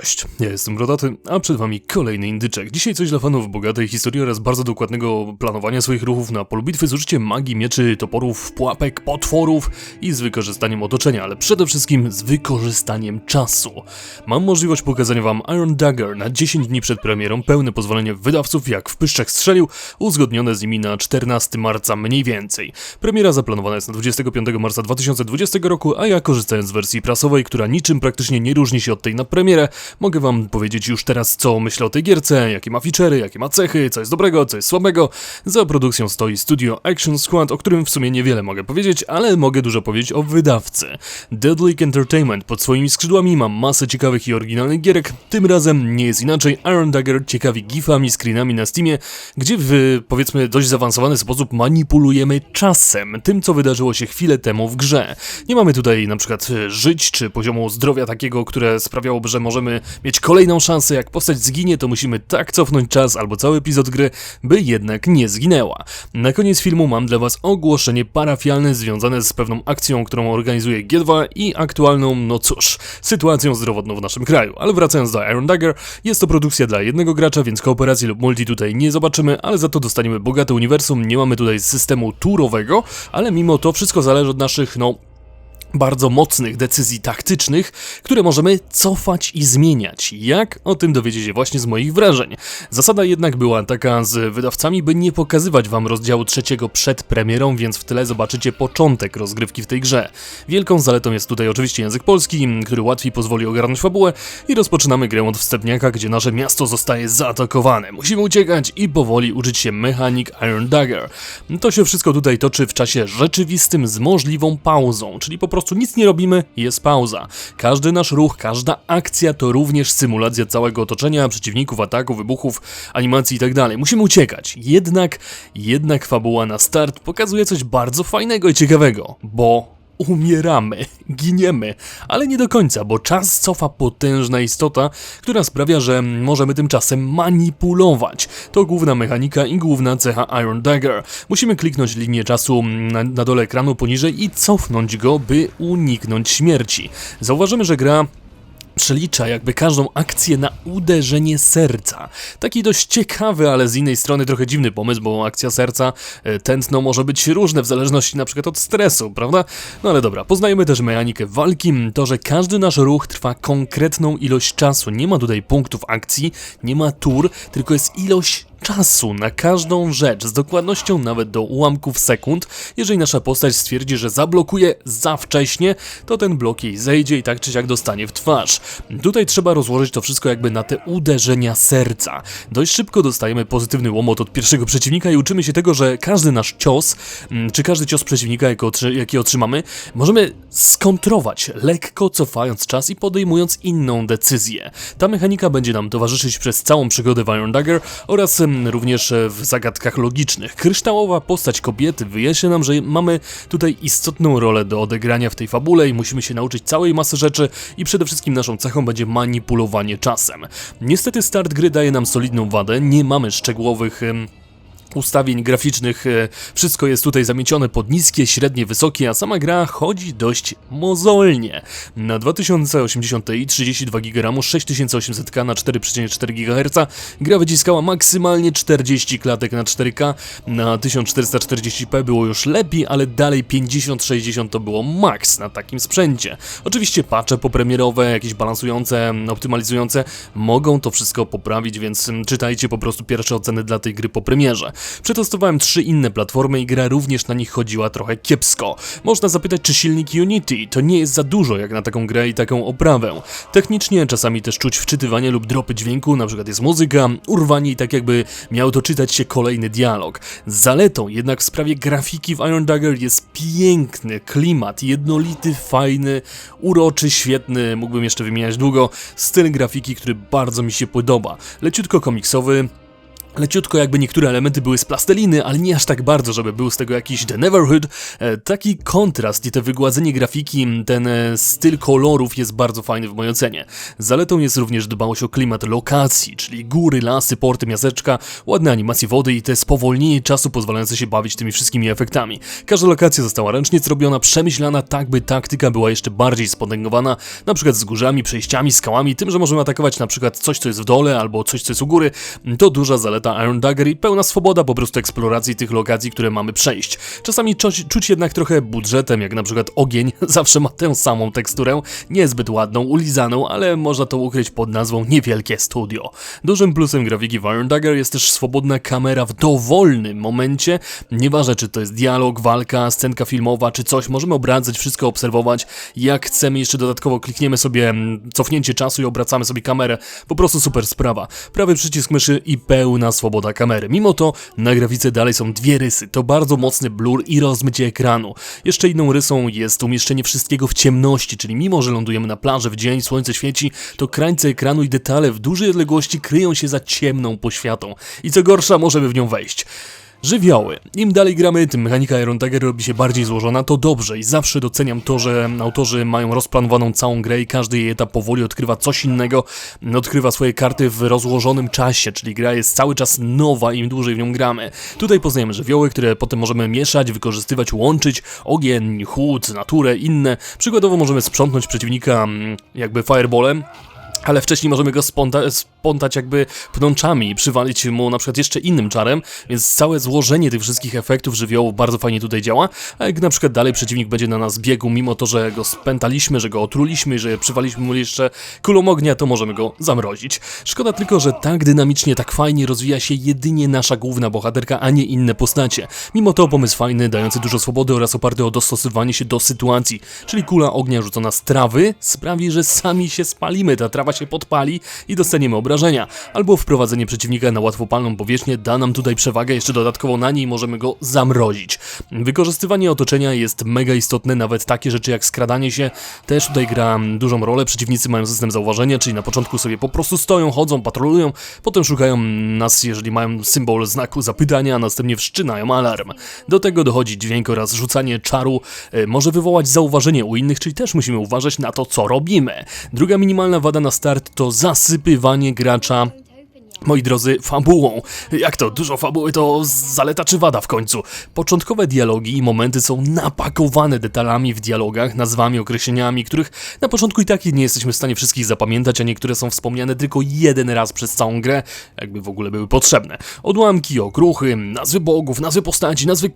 Cześć, ja jestem Rodaty, a przed wami kolejny indyczek. Dzisiaj coś dla fanów bogatej historii oraz bardzo dokładnego planowania swoich ruchów na polu bitwy z użyciem magii, mieczy, toporów, pułapek, potworów i z wykorzystaniem otoczenia, ale przede wszystkim z wykorzystaniem czasu. Mam możliwość pokazania wam Iron Dagger na 10 dni przed premierą, pełne pozwolenie wydawców jak w pyszczach strzelił, uzgodnione z nimi na 14 marca mniej więcej. Premiera zaplanowana jest na 25 marca 2020 roku, a ja korzystając z wersji prasowej, która niczym praktycznie nie różni się od tej na premierę, mogę wam powiedzieć już teraz, co myślę o tej gierce, jakie ma feature'y, jakie ma cechy, co jest dobrego, co jest słabego. Za produkcją stoi studio Action Squad, o którym w sumie niewiele mogę powiedzieć, ale mogę dużo powiedzieć o wydawcy. Deadly Entertainment pod swoimi skrzydłami ma masę ciekawych i oryginalnych gierek, tym razem nie jest inaczej. Iron Dagger ciekawi gifami, screenami na Steamie, gdzie w powiedzmy dość zaawansowany sposób manipulujemy czasem, tym co wydarzyło się chwilę temu w grze. Nie mamy tutaj na przykład żyć czy poziomu zdrowia takiego, które sprawiałoby, że możemy mieć kolejną szansę. Jak postać zginie, to musimy tak cofnąć czas albo cały epizod gry, by jednak nie zginęła. Na koniec filmu mam dla Was ogłoszenie parafialne związane z pewną akcją, którą organizuje G2 i aktualną, no cóż, sytuacją zdrowotną w naszym kraju. Ale wracając do Iron Dagger, jest to produkcja dla jednego gracza, więc kooperacji lub multi tutaj nie zobaczymy, ale za to dostaniemy bogate uniwersum. Nie mamy tutaj systemu turowego, ale mimo to wszystko zależy od naszych, no, bardzo mocnych decyzji taktycznych, które możemy cofać i zmieniać. Jak? O tym dowiecie się właśnie z moich wrażeń. Zasada jednak była taka z wydawcami, by nie pokazywać wam rozdziału trzeciego przed premierą, więc w tle zobaczycie początek rozgrywki w tej grze. Wielką zaletą jest tutaj oczywiście język polski, który łatwiej pozwoli ogarnąć fabułę i rozpoczynamy grę od wstępniaka, gdzie nasze miasto zostaje zaatakowane. Musimy uciekać i powoli uczyć się mechanik Iron Dagger. To się wszystko tutaj toczy w czasie rzeczywistym z możliwą pauzą, czyli po prostu nic nie robimy, jest pauza. Każdy nasz ruch, każda akcja to również symulacja całego otoczenia, przeciwników, ataków, wybuchów, animacji itd. Musimy uciekać. Jednak, jednak fabuła na start pokazuje coś bardzo fajnego i ciekawego, bo umieramy, giniemy, ale nie do końca, bo czas cofa potężna istota, która sprawia, że możemy tymczasem manipulować. To główna mechanika i główna cecha Iron Dagger. Musimy kliknąć linię czasu na, na dole ekranu poniżej i cofnąć go, by uniknąć śmierci. Zauważymy, że gra przelicza jakby każdą akcję na uderzenie serca. Taki dość ciekawy, ale z innej strony trochę dziwny pomysł, bo akcja serca, e, tętno może być różne w zależności na przykład od stresu, prawda? No ale dobra, poznajemy też mechanikę walki, to, że każdy nasz ruch trwa konkretną ilość czasu. Nie ma tutaj punktów akcji, nie ma tur, tylko jest ilość czasu na każdą rzecz, z dokładnością nawet do ułamków sekund. Jeżeli nasza postać stwierdzi, że zablokuje za wcześnie, to ten blok jej zejdzie i tak czy siak dostanie w twarz. Tutaj trzeba rozłożyć to wszystko jakby na te uderzenia serca. Dość szybko dostajemy pozytywny łomot od pierwszego przeciwnika i uczymy się tego, że każdy nasz cios, mm, czy każdy cios przeciwnika, jaki otrzymamy, możemy skontrować, lekko cofając czas i podejmując inną decyzję. Ta mechanika będzie nam towarzyszyć przez całą przygodę w Iron Dagger oraz również w zagadkach logicznych. Kryształowa postać kobiety wyjaśnia nam, że mamy tutaj istotną rolę do odegrania w tej fabule i musimy się nauczyć całej masy rzeczy i przede wszystkim naszą cechą będzie manipulowanie czasem. Niestety start gry daje nam solidną wadę, nie mamy szczegółowych ustawień graficznych. e, Wszystko jest tutaj zamiecione pod niskie, średnie, wysokie, a sama gra chodzi dość mozolnie. Na 2080 Ti 32 GB 6800K na 4,4 GHz gra wyciskała maksymalnie 40 klatek na 4K. Na 1440p było już lepiej, ale dalej 50-60 to było max na takim sprzęcie. Oczywiście patche popremierowe, jakieś balansujące, optymalizujące mogą to wszystko poprawić, więc czytajcie po prostu pierwsze oceny dla tej gry po premierze. Przetestowałem trzy inne platformy i gra również na nich chodziła trochę kiepsko. Można zapytać, czy silnik Unity to nie jest za dużo jak na taką grę i taką oprawę. Technicznie czasami też czuć wczytywanie lub dropy dźwięku, na przykład jest muzyka, urwanie i tak jakby miał to czytać się kolejny dialog. Zaletą jednak w sprawie grafiki w Iron Dagger jest piękny klimat, jednolity, fajny, uroczy, świetny, mógłbym jeszcze wymieniać długo, styl grafiki, który bardzo mi się podoba. Leciutko komiksowy, Leciutko jakby niektóre elementy były z plasteliny, ale nie aż tak bardzo, żeby był z tego jakiś The Neverhood. E, taki kontrast i te wygładzenie grafiki, ten e, styl kolorów jest bardzo fajny w mojej ocenie. Zaletą jest również dbałość o klimat lokacji, czyli góry, lasy, porty, miasteczka, ładne animacje wody i te spowolnienie czasu pozwalające się bawić tymi wszystkimi efektami. Każda lokacja została ręcznie zrobiona, przemyślana tak, by taktyka była jeszcze bardziej spotęgowana, na przykład z górzami, przejściami, skałami, tym, że możemy atakować na przykład coś, co jest w dole, albo coś, co jest u góry. To duża zaleta Iron Dagger i pełna swoboda po prostu eksploracji tych lokacji, które mamy przejść. Czasami czuć, czuć jednak trochę budżetem, jak na przykład ogień zawsze ma tę samą teksturę, niezbyt ładną, ulizaną, ale można to ukryć pod nazwą niewielkie studio. Dużym plusem grafiki w Iron Dagger jest też swobodna kamera w dowolnym momencie, nieważne czy to jest dialog, walka, scenka filmowa czy coś, możemy obracać, wszystko obserwować, jak chcemy, jeszcze dodatkowo klikniemy sobie mm, cofnięcie czasu i obracamy sobie kamerę, po prostu super sprawa. Prawy przycisk myszy i pełna swoboda kamery. Mimo to na grafice dalej są dwie rysy, to bardzo mocny blur i rozmycie ekranu. Jeszcze inną rysą jest umieszczenie wszystkiego w ciemności, czyli mimo, że lądujemy na plaży w dzień, słońce świeci, to krańce ekranu i detale w dużej odległości kryją się za ciemną poświatą. I co gorsza, możemy w nią wejść. Żywioły. Im dalej gramy, tym mechanika Iron Dagger robi się bardziej złożona, to dobrze i zawsze doceniam to, że autorzy mają rozplanowaną całą grę i każdy jej etap powoli odkrywa coś innego, odkrywa swoje karty w rozłożonym czasie, czyli gra jest cały czas nowa im dłużej w nią gramy. Tutaj poznajemy żywioły, które potem możemy mieszać, wykorzystywać, łączyć, ogień, chłód, naturę, inne. Przykładowo możemy sprzątnąć przeciwnika mm, jakby fireballem, ale wcześniej możemy go sponta spątać jakby pnączami przywalić mu na przykład jeszcze innym czarem, więc całe złożenie tych wszystkich efektów żywiołów bardzo fajnie tutaj działa, a jak na przykład dalej przeciwnik będzie na nas biegł, mimo to, że go spętaliśmy, że go otruliśmy, że przywaliśmy mu jeszcze kulą ognia, to możemy go zamrozić. Szkoda tylko, że tak dynamicznie, tak fajnie rozwija się jedynie nasza główna bohaterka, a nie inne postacie. Mimo to pomysł fajny, dający dużo swobody oraz oparty o dostosowanie się do sytuacji, czyli kula ognia rzucona z trawy sprawi, że sami się spalimy, ta trawa się podpali i dostaniemy obrażenia, albo wprowadzenie przeciwnika na łatwopalną powierzchnię da nam tutaj przewagę, jeszcze dodatkowo na niej możemy go zamrozić. Wykorzystywanie otoczenia jest mega istotne, nawet takie rzeczy jak skradanie się też tutaj gra dużą rolę. Przeciwnicy mają system zauważenia, czyli na początku sobie po prostu stoją, chodzą, patrolują, potem szukają nas, jeżeli mają symbol znaku zapytania, a następnie wszczynają alarm. Do tego dochodzi dźwięk oraz rzucanie czaru e, może wywołać zauważenie u innych, czyli też musimy uważać na to, co robimy. Druga minimalna wada na start to zasypywanie gracza Moi drodzy, fabułą. Jak to? Dużo fabuły to zaleta czy wada w końcu? Początkowe dialogi i momenty są napakowane detalami w dialogach, nazwami, określeniami, których na początku i tak nie jesteśmy w stanie wszystkich zapamiętać, a niektóre są wspomniane tylko jeden raz przez całą grę, jakby w ogóle były potrzebne. Odłamki, okruchy, nazwy bogów, nazwy postaci, nazwy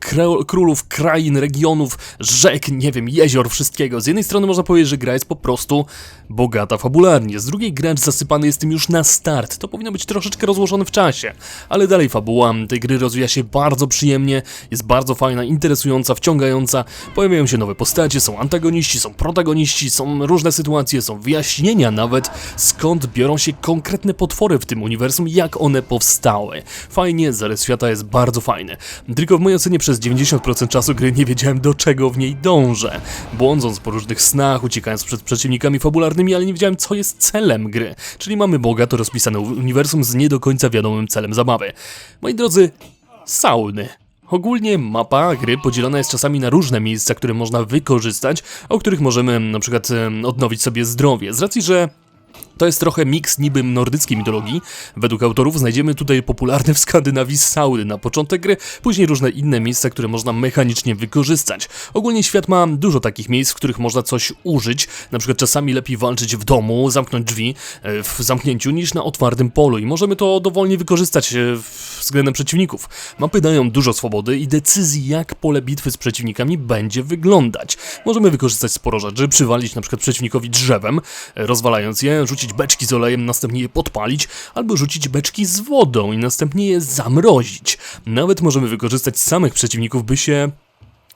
królów, krain, regionów, rzek, nie wiem, jezior, wszystkiego. Z jednej strony można powiedzieć, że gra jest po prostu bogata fabularnie, z drugiej gracz zasypany jest tym już na start. To powinno być troszeczkę troszeczkę rozłożony w czasie. Ale dalej fabuła tej gry rozwija się bardzo przyjemnie, jest bardzo fajna, interesująca, wciągająca. Pojawiają się nowe postacie, są antagoniści, są protagoniści, są różne sytuacje, są wyjaśnienia nawet, skąd biorą się konkretne potwory w tym uniwersum, jak one powstały. Fajnie, zarys świata jest bardzo fajny. Tylko w mojej ocenie przez 90% czasu gry nie wiedziałem do czego w niej dążę. Błądząc po różnych snach, uciekając przed przeciwnikami fabularnymi, ale nie wiedziałem co jest celem gry. Czyli mamy bogato rozpisane uniwersum z nie do końca wiadomym celem zabawy. Moi drodzy, sauny. Ogólnie mapa gry podzielona jest czasami na różne miejsca, które można wykorzystać, o których możemy na przykład odnowić sobie zdrowie. Z racji, że to jest trochę miks niby nordyckiej mitologii. Według autorów znajdziemy tutaj popularne w Skandynawii sauny na początek gry, później różne inne miejsca, które można mechanicznie wykorzystać. Ogólnie świat ma dużo takich miejsc, w których można coś użyć, na przykład czasami lepiej walczyć w domu, zamknąć drzwi e, w zamknięciu niż na otwartym polu i możemy to dowolnie wykorzystać e, względem przeciwników. Mapy dają dużo swobody i decyzji jak pole bitwy z przeciwnikami będzie wyglądać. Możemy wykorzystać sporo rzeczy, przywalić na przykład przeciwnikowi drzewem, e, rozwalając je, rzucić rzucić beczki z olejem, następnie je podpalić, albo rzucić beczki z wodą i następnie je zamrozić. Nawet możemy wykorzystać samych przeciwników, by się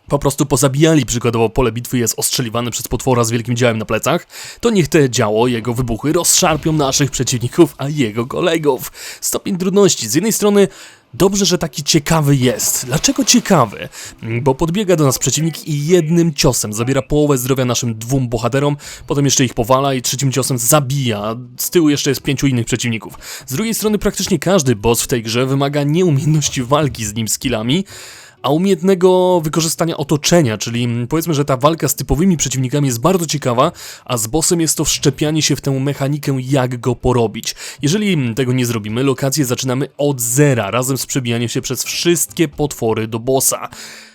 po prostu pozabijali, przykładowo pole bitwy jest ostrzeliwane przez potwora z wielkim działem na plecach, to niech te działo, jego wybuchy rozszarpią naszych przeciwników, a jego kolegów. Stopień trudności. Z jednej strony Dobrze, że taki ciekawy jest. Dlaczego ciekawy? Bo podbiega do nas przeciwnik i jednym ciosem zabiera połowę zdrowia naszym dwóm bohaterom, potem jeszcze ich powala i trzecim ciosem zabija. Z tyłu jeszcze jest pięciu innych przeciwników. Z drugiej strony praktycznie każdy boss w tej grze wymaga nieumiejętności walki z nim skillami, a umiejętnego wykorzystania otoczenia, czyli powiedzmy, że ta walka z typowymi przeciwnikami jest bardzo ciekawa, a z bossem jest to wszczepianie się w tę mechanikę, jak go porobić. Jeżeli tego nie zrobimy, lokację zaczynamy od zera, razem z przebijaniem się przez wszystkie potwory do bossa.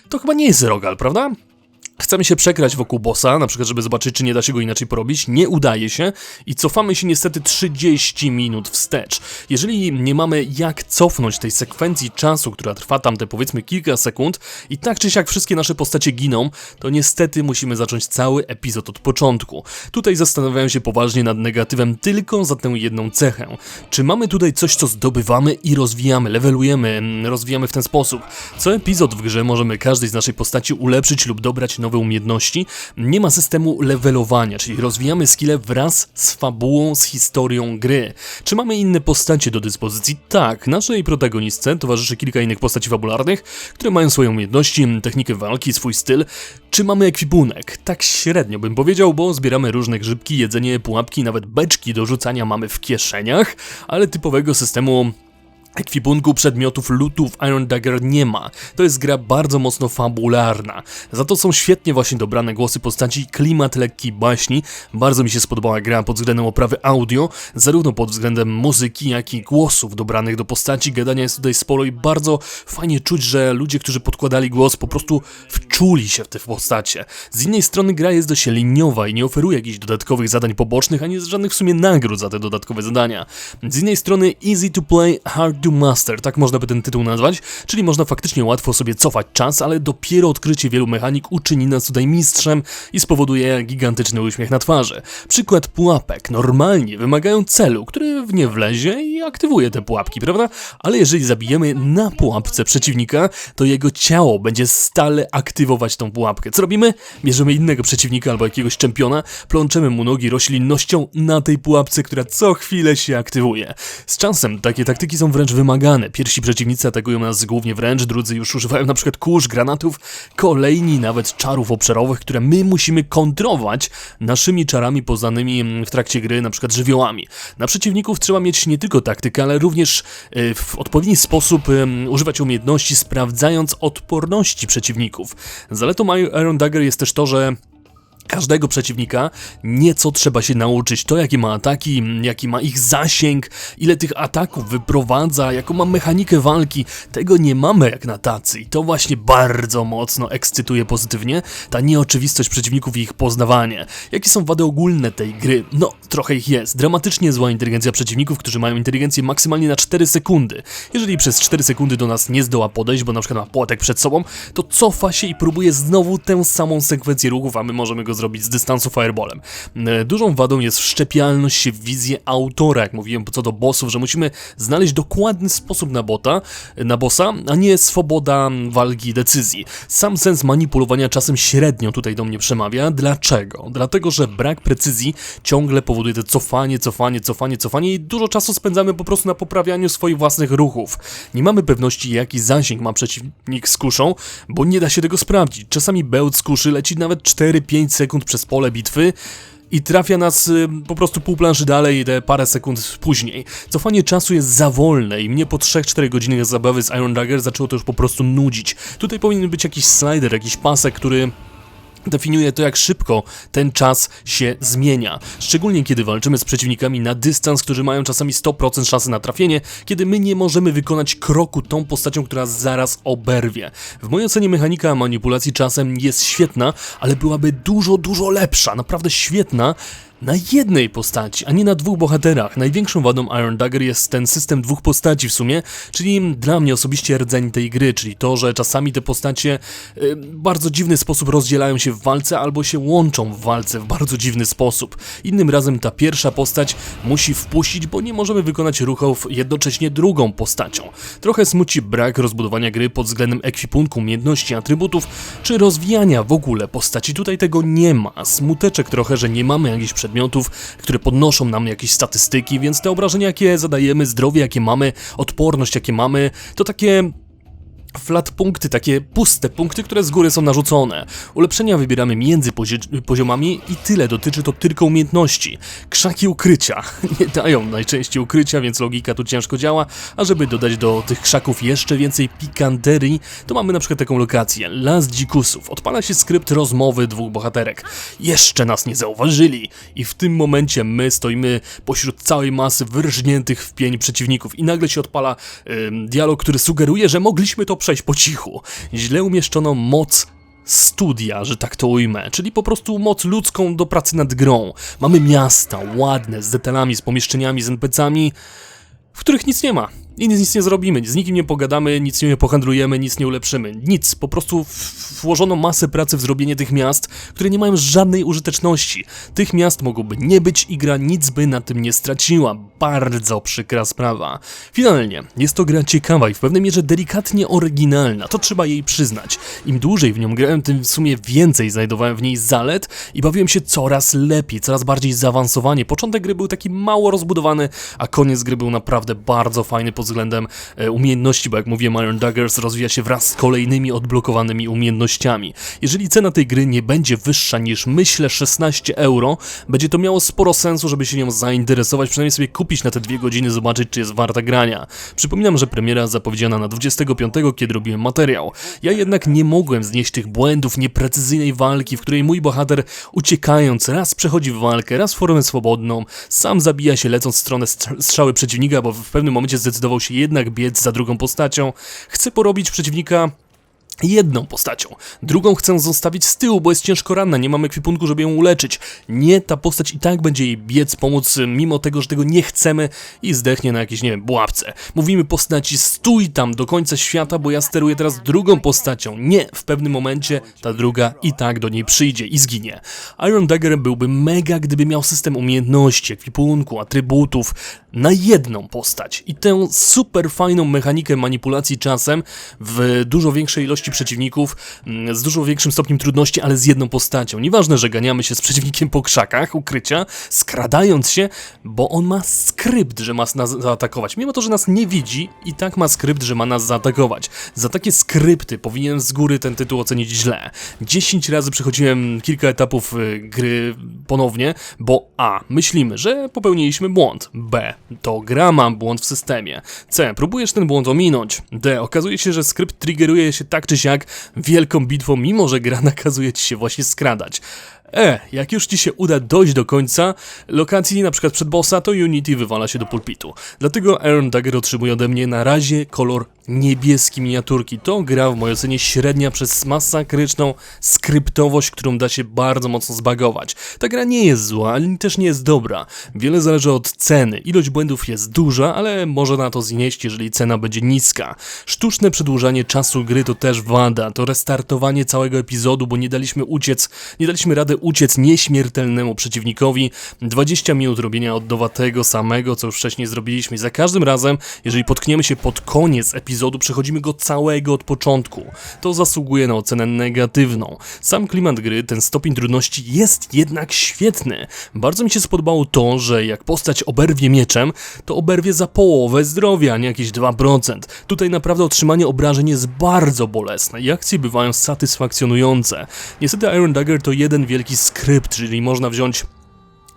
To chyba nie jest Rogal, prawda? Chcemy się przekrać wokół bossa, na przykład, żeby zobaczyć, czy nie da się go inaczej porobić. Nie udaje się i cofamy się niestety 30 minut wstecz. Jeżeli nie mamy jak cofnąć tej sekwencji czasu, która trwa tam te powiedzmy kilka sekund i tak czy siak wszystkie nasze postacie giną, to niestety musimy zacząć cały epizod od początku. Tutaj zastanawiałem się poważnie nad negatywem tylko za tę jedną cechę. Czy mamy tutaj coś, co zdobywamy i rozwijamy, levelujemy, mm, rozwijamy w ten sposób? Co epizod w grze możemy każdej z naszej postaci ulepszyć lub dobrać nowe umiejętności, nie ma systemu levelowania, czyli rozwijamy skille wraz z fabułą, z historią gry. Czy mamy inne postacie do dyspozycji? Tak, naszej protagonistce towarzyszy kilka innych postaci fabularnych, które mają swoje umiejętności, technikę walki, swój styl. Czy mamy ekwipunek? Tak średnio bym powiedział, bo zbieramy różne grzybki, jedzenie, pułapki, nawet beczki do rzucania mamy w kieszeniach, ale typowego systemu ekwipunku, przedmiotów, lootów Iron Dagger nie ma. To jest gra bardzo mocno fabularna. Za to są świetnie właśnie dobrane głosy postaci, klimat lekki baśni. Bardzo mi się spodobała gra pod względem oprawy audio, zarówno pod względem muzyki, jak i głosów dobranych do postaci. Gadania jest tutaj sporo i bardzo fajnie czuć, że ludzie, którzy podkładali głos, po prostu wczuli się w te postacie. Z innej strony gra jest dość liniowa i nie oferuje jakichś dodatkowych zadań pobocznych, ani żadnych w sumie nagród za te dodatkowe zadania. Z innej strony easy to play, hard to Master, tak można by ten tytuł nazwać, czyli można faktycznie łatwo sobie cofać czas, ale dopiero odkrycie wielu mechanik uczyni nas tutaj mistrzem i spowoduje gigantyczny uśmiech na twarzy. Przykład pułapek. Normalnie wymagają celu, który w nie wlezie i aktywuje te pułapki, prawda? Ale jeżeli zabijemy na pułapce przeciwnika, to jego ciało będzie stale aktywować tą pułapkę. Co robimy? Bierzemy innego przeciwnika albo jakiegoś czempiona, plączemy mu nogi roślinnością na tej pułapce, która co chwilę się aktywuje. Z czasem takie taktyki są wręcz wymagane. Pierwsi przeciwnicy atakują nas głównie wręcz, drudzy już używają na przykład kurz, granatów, kolejni nawet czarów obszarowych, które my musimy kontrować naszymi czarami poznanymi w trakcie gry, na przykład żywiołami. Na przeciwników trzeba mieć nie tylko taktykę, ale również e, w odpowiedni sposób używać umiejętności, sprawdzając odporności przeciwników. Zaletą Iron Dagger jest też to, że każdego przeciwnika nieco trzeba się nauczyć. To, jakie ma ataki, jaki ma ich zasięg, ile tych ataków wyprowadza, jaką ma mechanikę walki, tego nie mamy jak na tacy. I to właśnie bardzo mocno ekscytuje pozytywnie, ta nieoczywistość przeciwników i ich poznawanie. Jakie są wady ogólne tej gry? No, trochę ich jest. Dramatycznie zła inteligencja przeciwników, którzy mają inteligencję maksymalnie na 4 sekundy. Jeżeli przez 4 sekundy do nas nie zdoła podejść, bo na przykład ma płotek przed sobą, to cofa się i próbuje znowu tę samą sekwencję ruchów, a my możemy go zrobić z dystansu fireballem. E, dużą wadą jest wszczepialność się w wizję autora, jak mówiłem co do bossów, że musimy znaleźć dokładny sposób na bota, na bossa, a nie swoboda walki decyzji. Sam sens manipulowania czasem średnio tutaj do mnie przemawia. Dlaczego? Dlatego, że brak precyzji ciągle powoduje to cofanie, cofanie, cofanie, cofanie i dużo czasu spędzamy po prostu na poprawianiu swoich własnych ruchów. Nie mamy pewności, jaki zasięg ma przeciwnik z kuszą, bo nie da się tego sprawdzić. Czasami bełt z kuszy leci nawet 4-5 sekund przez pole bitwy i trafia nas y, po prostu pół planszy dalej, te parę sekund później. Cofanie czasu jest za wolne i mnie po 3-4 godzinach zabawy z Iron Dagger zaczęło to już po prostu nudzić. Tutaj powinien być jakiś slider, jakiś pasek, który definiuje to, jak szybko ten czas się zmienia. Szczególnie kiedy walczymy z przeciwnikami na dystans, którzy mają czasami 100% szansy na trafienie, kiedy my nie możemy wykonać kroku tą postacią, która zaraz oberwie. W mojej ocenie mechanika manipulacji czasem jest świetna, ale byłaby dużo, dużo lepsza, naprawdę świetna, na jednej postaci, a nie na dwóch bohaterach. Największą wadą Iron Dagger jest ten system dwóch postaci w sumie, czyli dla mnie osobiście rdzeń tej gry, czyli to, że czasami te postacie y, bardzo dziwny sposób rozdzielają się w walce albo się łączą w walce w bardzo dziwny sposób. Innym razem ta pierwsza postać musi wpuścić, bo nie możemy wykonać ruchów jednocześnie drugą postacią. Trochę smuci brak rozbudowania gry pod względem ekwipunku, umiejętności, atrybutów, czy rozwijania w ogóle postaci. Tutaj tego nie ma. Smuteczek trochę, że nie mamy jakichś przedmiotów, które podnoszą nam jakieś statystyki, więc te obrażenia, jakie zadajemy, zdrowie, jakie mamy, odporność, jakie mamy, to takie flat punkty, takie puste punkty, które z góry są narzucone. Ulepszenia wybieramy między pozi- poziomami i tyle, dotyczy to tylko umiejętności. Krzaki ukrycia nie dają najczęściej ukrycia, więc logika tu ciężko działa, a żeby dodać do tych krzaków jeszcze więcej pikanterii, to mamy na przykład taką lokację, Las Dzikusów. Odpala się skrypt rozmowy dwóch bohaterek. Jeszcze nas nie zauważyli i w tym momencie my stoimy pośród całej masy wyrżniętych w pień przeciwników i nagle się odpala ym, dialog, który sugeruje, że mogliśmy to przejść po cichu. Źle umieszczono moc studia, że tak to ujmę, czyli po prostu moc ludzką do pracy nad grą. Mamy miasta ładne, z detalami, z pomieszczeniami, z NPC-ami, w których nic nie ma. I nic, nie zrobimy, z nikim nie pogadamy, nic nie pohandlujemy, nic nie ulepszymy. Nic, po prostu włożono masę pracy w zrobienie tych miast, które nie mają żadnej użyteczności. Tych miast mogłoby nie być i gra nic by na tym nie straciła. Bardzo przykra sprawa. Finalnie, jest to gra ciekawa i w pewnej mierze delikatnie oryginalna, to trzeba jej przyznać. Im dłużej w nią grałem, tym w sumie więcej znajdowałem w niej zalet i bawiłem się coraz lepiej, coraz bardziej zaawansowanie. Początek gry był taki mało rozbudowany, a koniec gry był naprawdę bardzo fajny pod względem e, umiejętności, bo jak mówiłem, Iron Daggers rozwija się wraz z kolejnymi odblokowanymi umiejętnościami. Jeżeli cena tej gry nie będzie wyższa niż myślę 16 euro, będzie to miało sporo sensu, żeby się nią zainteresować, przynajmniej sobie kupić na te dwie godziny, zobaczyć czy jest warta grania. Przypominam, że premiera zapowiedziana na 25, kiedy robiłem materiał. Ja jednak nie mogłem znieść tych błędów, nieprecyzyjnej walki, w której mój bohater uciekając raz przechodzi w walkę, raz formę swobodną, sam zabija się lecąc w stronę str- strzały przeciwnika, bo w pewnym momencie zdecydował się jednak biec za drugą postacią. Chce porobić przeciwnika jedną postacią. Drugą chcę zostawić z tyłu, bo jest ciężko ranna, nie mam ekwipunku, żeby ją uleczyć. Nie, ta postać i tak będzie jej biec, pomóc, y, mimo tego, że tego nie chcemy i zdechnie na jakiejś, nie wiem, pułapce. Mówimy postaci, stój tam do końca świata, bo ja steruję teraz drugą postacią. Nie, w pewnym momencie ta druga i tak do niej przyjdzie i zginie. Iron Dagger byłby mega, gdyby miał system umiejętności, ekwipunku, atrybutów na jedną postać i tę super fajną mechanikę manipulacji czasem w dużo większej ilości przeciwników, mm, z dużo większym stopniem trudności, ale z jedną postacią. Nieważne, że ganiamy się z przeciwnikiem po krzakach, ukrycia, skradając się, bo on ma skrypt, że ma nas zaatakować. Mimo to, że nas nie widzi, i tak ma skrypt, że ma nas zaatakować. Za takie skrypty powinien z góry ten tytuł ocenić źle. 10 razy przechodziłem kilka etapów y, gry ponownie, bo A. Myślimy, że popełniliśmy błąd. B. To gra ma błąd w systemie. C. Próbujesz ten błąd ominąć. D. Okazuje się, że skrypt triggeruje się tak czy siak wielką bitwą, mimo że gra nakazuje ci się właśnie skradać. E, jak już ci się uda dojść do końca lokacji, na przykład przed bossa, to Unity wywala się do pulpitu. Dlatego Iron Dagger otrzymuje ode mnie na razie kolor niebieski miniaturki. To gra w mojej ocenie średnia przez masakryczną skryptowość, którą da się bardzo mocno zbagować. Ta gra nie jest zła, ale też nie jest dobra. Wiele zależy od ceny. Ilość błędów jest duża, ale może na to znieść, jeżeli cena będzie niska. Sztuczne przedłużanie czasu gry to też wada. To restartowanie całego epizodu, bo nie daliśmy uciec, nie daliśmy rady uciec nieśmiertelnemu przeciwnikowi. 20 minut robienia od nowa tego samego, co już wcześniej zrobiliśmy. Za każdym razem, jeżeli potkniemy się pod koniec epizodu, przechodzimy go całego od początku. To zasługuje na ocenę negatywną. Sam klimat gry, ten stopień trudności jest jednak świetny. Bardzo mi się spodobało to, że jak postać oberwie mieczem, to oberwie za połowę zdrowia, a nie jakieś 2%. Tutaj naprawdę otrzymanie obrażeń jest bardzo bolesne i akcje bywają satysfakcjonujące. Niestety Iron Dagger to jeden wielki skrypt, czyli można wziąć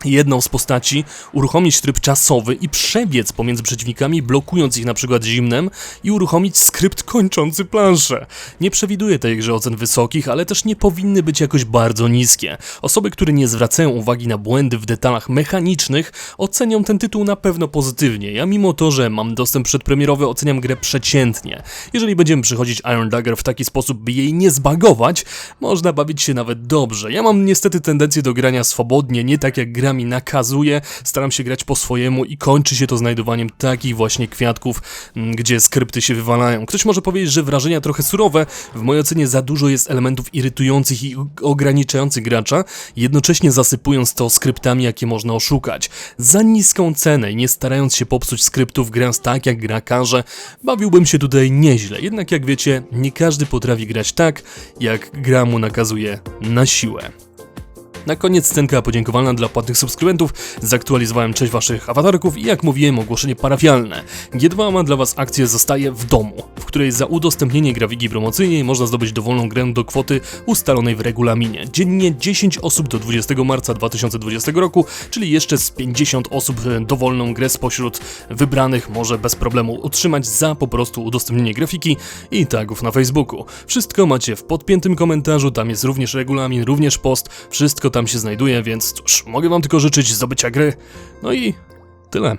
jedną z postaci, uruchomić tryb czasowy i przebiec pomiędzy przeciwnikami, blokując ich na przykład zimnem i uruchomić skrypt kończący planszę. Nie przewiduję tej grze ocen wysokich, ale też nie powinny być jakoś bardzo niskie. Osoby, które nie zwracają uwagi na błędy w detalach mechanicznych, ocenią ten tytuł na pewno pozytywnie. Ja mimo to, że mam dostęp przedpremierowy, oceniam grę przeciętnie. Jeżeli będziemy przychodzić Iron Dagger w taki sposób, by jej nie zbagować, można bawić się nawet dobrze. Ja mam niestety tendencję do grania swobodnie, nie tak jak gram czasami nakazuje, staram się grać po swojemu i kończy się to znajdowaniem takich właśnie kwiatków, mm, gdzie skrypty się wywalają. Ktoś może powiedzieć, że wrażenia trochę surowe, w mojej ocenie za dużo jest elementów irytujących i ograniczających gracza, jednocześnie zasypując to skryptami, jakie można oszukać. Za niską cenę i nie starając się popsuć skryptów, grając tak jak gra każe, bawiłbym się tutaj nieźle. Jednak jak wiecie, nie każdy potrafi grać tak, jak gra mu nakazuje na siłę. Na koniec scenka podziękowana dla płatnych subskrybentów. Zaktualizowałem część waszych awatarków i jak mówiłem, ogłoszenie parafialne. G2 ma dla was akcję Zostaje w domu, w której za udostępnienie grafiki promocyjnej można zdobyć dowolną grę do kwoty ustalonej w regulaminie. Dziennie 10 osób do 20 marca 2020 roku, czyli jeszcze z 50 osób e, dowolną grę spośród wybranych może bez problemu utrzymać za po prostu udostępnienie grafiki i tagów na Facebooku. Wszystko macie w podpiętym komentarzu, tam jest również regulamin, również post, wszystko tam się znajduje, więc cóż, mogę wam tylko życzyć zdobycia gry. No i tyle.